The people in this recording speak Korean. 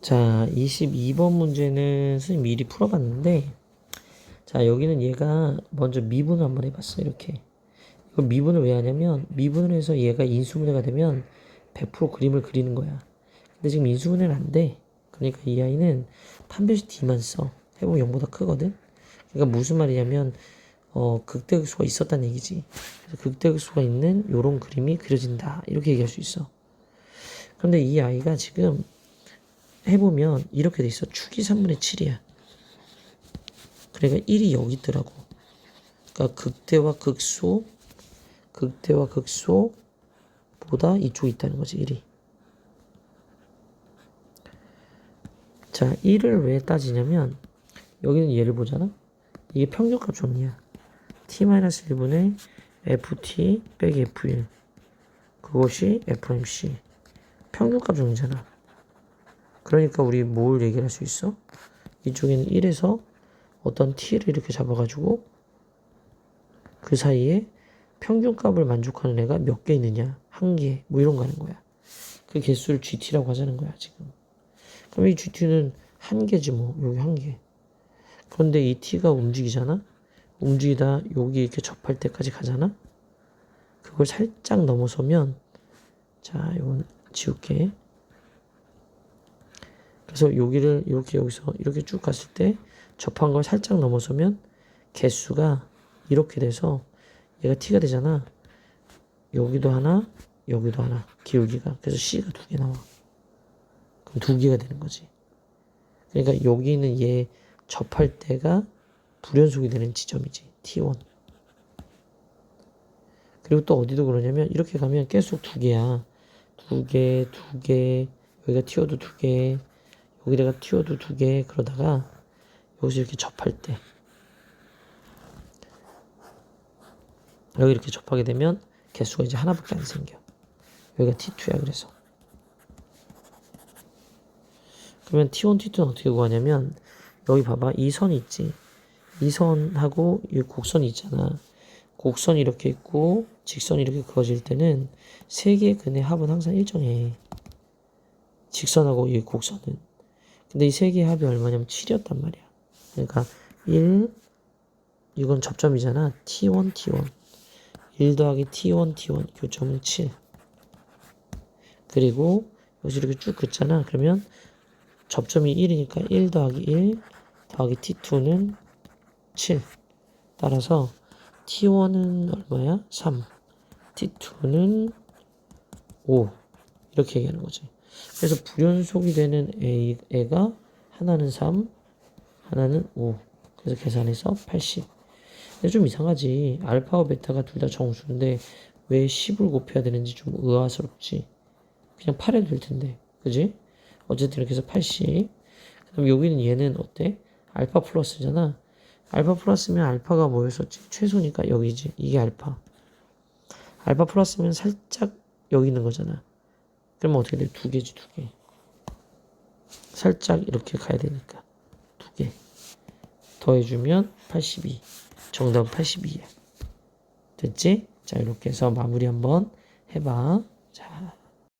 자, 22번 문제는 선생님 미리 풀어봤는데, 자, 여기는 얘가 먼저 미분을 한번 해봤어, 이렇게. 이거 미분을 왜 하냐면, 미분을 해서 얘가 인수분해가 되면 100% 그림을 그리는 거야. 근데 지금 인수분해는 안 돼. 그러니까 이 아이는 판별식 D만 써. 해보면 0보다 크거든? 그러니까 무슨 말이냐면, 어, 극대극수가 있었다는 얘기지. 그래서 극대극수가 있는 요런 그림이 그려진다. 이렇게 얘기할 수 있어. 그런데 이 아이가 지금 해보면 이렇게 돼 있어. 축이 3분의 7이야. 그러니까 1이 여기 있더라고. 그러니까 극대와 극소, 극대와 극소보다 이쪽에 있다는 거지, 1이. 자, 1을 왜 따지냐면, 여기는 얘를 보잖아? 이게 평균값 정리야. t-1분의 ft 빼기 f1. 그것이 fmc. 평균값 정리잖아. 그러니까 우리 뭘 얘기할 수 있어? 이쪽에는 1에서 어떤 t를 이렇게 잡아가지고 그 사이에 평균값을 만족하는 애가 몇 개 있느냐? 한 개. 뭐 이런 거 하는 거야. 그 개수를 GT라고 하자는 거야 지금. 그럼 이 GT는 한 개지 뭐. 여기 한개. 그런데 이 T가 움직이잖아? 움직이다 여기 이렇게 접할 때까지 가잖아? 그걸 살짝 넘어서면 자 이건 지울게 그래서 여기를 이렇게 여기서 이렇게 쭉 갔을 때 접한 걸 살짝 넘어서면 개수가 이렇게 돼서 얘가 t가 되잖아. 여기도 하나, 여기도 하나. 기울기가. 그래서 c가 두 개 나와. 그럼 두 개가 되는 거지. 그러니까 여기 있는 얘 접할 때가 불연속이 되는 지점이지. t1. 그리고 또 어디도 그러냐면 이렇게 가면 계속 두 개야. 두 개, 두 개. 여기가 튀어도 두 개. 여기다가 튀어도 두 개. 그러다가 여기서 이렇게 접할 때 여기 이렇게 접하게 되면 개수가 이제 하나밖에 안 생겨. 여기가 T2야 그래서. 그러면 T1, T2는 어떻게 구하냐면 여기 봐봐 이 선이 있지. 이 선하고 이 곡선이 있잖아. 곡선이 이렇게 있고 직선이 이렇게 그어질 때는 세 개의 근의 합은 항상 일정해. 직선하고 이 곡선은. 근데 이 세 개의 합이 얼마냐면 7이었단 말이야. 그러니까 1 이건 접점이잖아. T1, T1. 1 더하기 T1, T1 교점은 7. 그리고 여기서 이렇게 쭉 긋잖아. 그러면 접점이 1이니까 1 더하기 1 더하기 T2는 7. 따라서 T1은 얼마야? 3. T2는 5. 이렇게 얘기하는 거지. 그래서 불연속이 되는 A, 애가 하나는 3, 하나는 5. 그래서 계산해서 80. 근데 좀 이상하지. 알파와 베타가 둘 다 정수인데 왜 10을 곱해야 되는지 좀 의아스럽지. 그냥 8해도 될 텐데. 그지? 어쨌든 이렇게 해서 80. 그 다음 여기는 얘는 어때? 알파 플러스잖아. 알파 플러스면 알파가 뭐였었지? 최소니까 여기지. 이게 알파. 알파 플러스면 살짝 여기 있는 거잖아. 그러면 어떻게 돼? 두 개지, 두 개. 살짝 이렇게 가야 되니까. 두 개. 더해주면 82. 정답 82야. 됐지? 자, 이렇게 해서 마무리 한번 해봐.